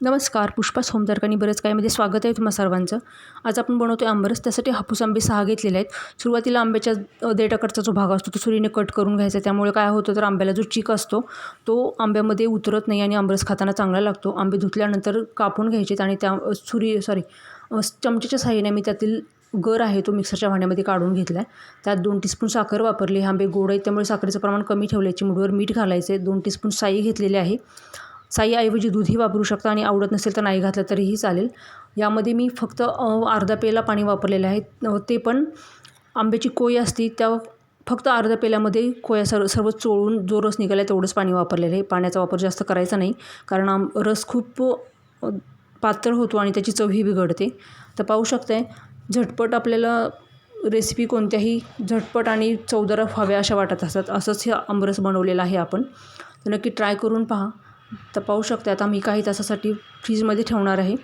नमस्कार पुष्पा सोमदारकानी बरंच काहीमध्ये स्वागत आहे तुम्हा सर्वांचं. आज आपण बनवतो आहे आंबरस त्यासाठी हापूस आंबे सहा घेतलेले आहेत. सुरुवातीला आंब्याच्या देटाकडचा जो भाग असतो तो सुरीने कट करून घ्यायचा त्यामुळे काय होतं तर आंब्याला जो चीक असतो तो आंब्यामध्ये उतरत नाही आणि आंबरस खाताना चांगला लागतो. आंबे धुतल्यानंतर कापून घ्यायचेत आणि त्या सुरी सॉरी चमच्याच्या साहाय्याने मी त्यातील गर आहे तो मिक्सरच्या भांड्यामध्ये काढून घेतला आहे त्यात दोन टीस्पून साखर वापरली. आंबे गोड आहेत त्यामुळे साखरेचं प्रमाण कमी ठेवल्याची मुडवर मीठ घालायचं आहे दोन टीस्पून साई घेतलेली आहे. साईऐवजी दूधही वापरू शकता आणि आवडत नसेल तर नाही घातलं तरीही चालेल. यामध्ये मी फक्त अर्धा पेला पाणी वापरलेलं आहे. ते पण आंब्याची कोय असती त्या फक्त अर्ध्या पेल्यामध्ये कोया सर्व सर्व चोळून जो रस निघाला आहे तेवढंच पाणी वापरलेलं आहे. पाण्याचा वापर जास्त करायचा नाही कारण आम रस खूप पातळ होतो आणि त्याची चवही बिघडते. तर पाहू शकताय झटपट आपल्याला रेसिपी कोणत्याही झटपट आणि चवदार हव्या अशा वाटत असतात. असंच हे आमरस बनवलेलं आहे आपण. तर नक्की ट्राय करून पहा. तर पाहू शकता आता मी काही तासासाठी फ्रीजमध्ये ठेवणार आहे.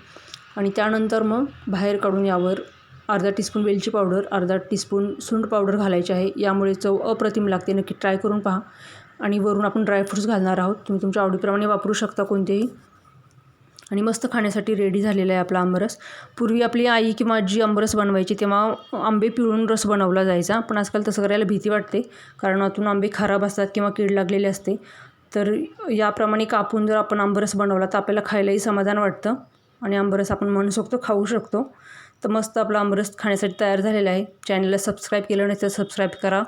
आणि त्यानंतर मग बाहेर काढून यावर अर्धा टीस्पून वेलची पावडर अर्धा टीस्पून सुंठ पावडर घालायची आहे. यामुळे चव अप्रतिम लागते. नक्की ट्राय करून पहा. आणि वरून आपण ड्रायफ्रूट्स घालणार आहोत. तुम्ही तुमच्या आवडीप्रमाणे वापरू शकता कोणतेही. आणि मस्त खाण्यासाठी रेडी झालेला आहे आपला आंबरस पूर्वी आपली आई किंवा आजी आंबरस बनवायची तेव्हा आंबे पिळून रस बनवला जायचा. पण आजकाल तसं करायला भीती वाटते. कारण आतून आंबे खराब असतात किंवा कीड लागलेले असते. तर याप्रमाणे कापून जर आपण आंबरस बनवला तर आपल्याला खायलाही समाधान वाटतं. आणि आंबरस आपण मनसोक्त खाऊ शकतो. तर मस्त आपला आंबरस खाण्यासाठी तयार झालेला आहे. चॅनलला सबस्क्राईब केलं नाही तर सबस्क्राईब करा.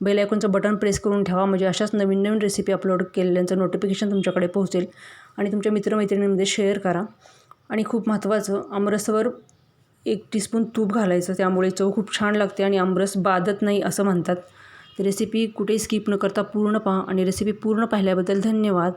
बेल आयकॉनचं बटन प्रेस करून ठेवा. म्हणजे अशाच नवीन नवीन रेसिपी अपलोड केलेल्यांचं नोटिफिकेशन तुमच्याकडे पोहोचेल. आणि तुमच्या मित्रमैत्रिणींमध्ये शेअर करा. आणि खूप महत्त्वाचं आमरसावर एक टीस्पून तूप घालायचं. त्यामुळे चव खूप छान लागते आणि आमरस बाधत नाही असं म्हणतात. रेसिपी कुठेही स्किप न करता पूर्ण पहा आणि रेसिपी पूर्ण पाहिल्याबद्दल धन्यवाद.